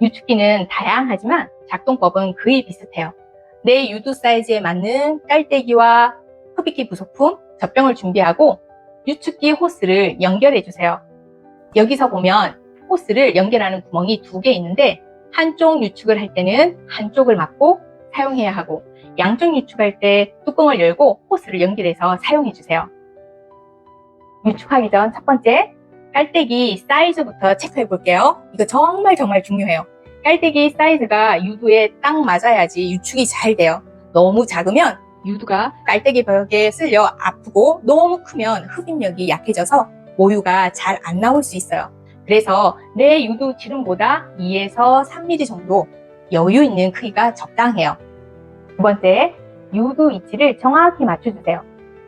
유축기는 다양하지만 작동법은 거의 비슷해요. 내 유두 사이즈에 맞는 깔때기와 흡입기 부속품, 젖병을 준비하고 유축기 호스를 연결해 주세요. 여기서 보면 호스를 연결하는 구멍이 두 개 있는데 한쪽 유축을 할 때는 한쪽을 막고 사용해야 하고 양쪽 유축할 때 뚜껑을 열고 호스를 연결해서 사용해 주세요. 유축하기 전 첫 번째 깔때기 사이즈부터 체크해 볼게요. 이거 정말 정말 중요해요. 깔때기 사이즈가 유두에 딱 맞아야지 유축이 잘 돼요. 너무 작으면 유두가 깔때기 벽에 쓸려 아프고 너무 크면 흡입력이 약해져서 모유가 잘 안 나올 수 있어요. 그래서 내 유두 지름보다 2에서 3mm 정도 여유 있는 크기가 적당해요. 두 번째, 유두 위치를 정확히 맞춰주세요.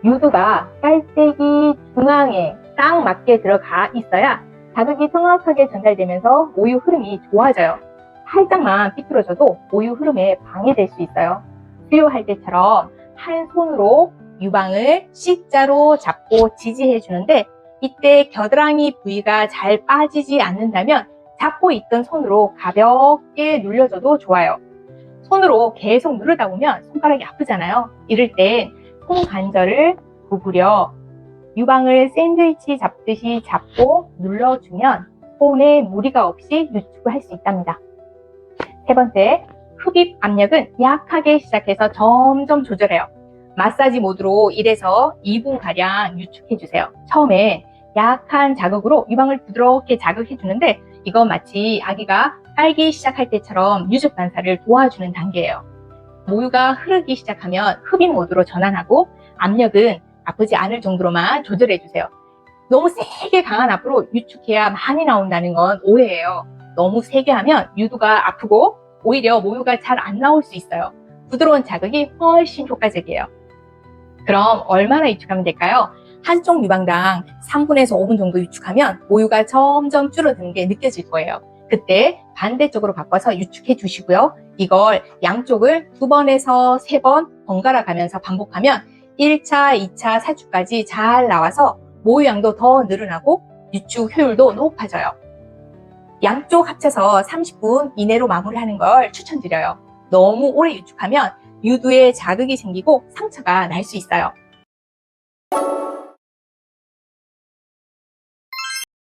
유두가 깔때기 중앙에 딱 맞게 들어가 있어야 자극이 정확하게 전달되면서 모유 흐름이 좋아져요. 살짝만 삐뚤어져도 모유 흐름에 방해될 수 있어요. 수유할 때처럼 한 손으로 유방을 C자로 잡고 지지해 주는데 이때 겨드랑이 부위가 잘 빠지지 않는다면 잡고 있던 손으로 가볍게 눌려줘도 좋아요. 손으로 계속 누르다 보면 손가락이 아프잖아요. 이럴 땐 손 관절을 구부려 유방을 샌드위치 잡듯이 잡고 눌러주면 손에 무리가 없이 유축을 할 수 있답니다. 세 번째, 흡입 압력은 약하게 시작해서 점점 조절해요. 마사지 모드로 1에서 2분가량 유축해주세요. 처음에 약한 자극으로 유방을 부드럽게 자극해주는데 이건 마치 아기가 빨기 시작할 때처럼 유축 반사를 도와주는 단계예요. 모유가 흐르기 시작하면 흡입 모드로 전환하고 압력은 아프지 않을 정도로만 조절해 주세요. 너무 세게 강한 압으로 유축해야 많이 나온다는 건 오해예요. 너무 세게 하면 유두가 아프고 오히려 모유가 잘 안 나올 수 있어요. 부드러운 자극이 훨씬 효과적이에요. 그럼 얼마나 유축하면 될까요? 한쪽 유방당 3분에서 5분 정도 유축하면 모유가 점점 줄어드는 게 느껴질 거예요. 그때 반대쪽으로 바꿔서 유축해 주시고요. 이걸 양쪽을 두 번에서 세 번 번갈아 가면서 반복하면 1차, 2차 살축까지 잘 나와서 모유양도 더 늘어나고 유축 효율도 높아져요. 양쪽 합쳐서 30분 이내로 마무리하는 걸 추천드려요. 너무 오래 유축하면 유두에 자극이 생기고 상처가 날 수 있어요.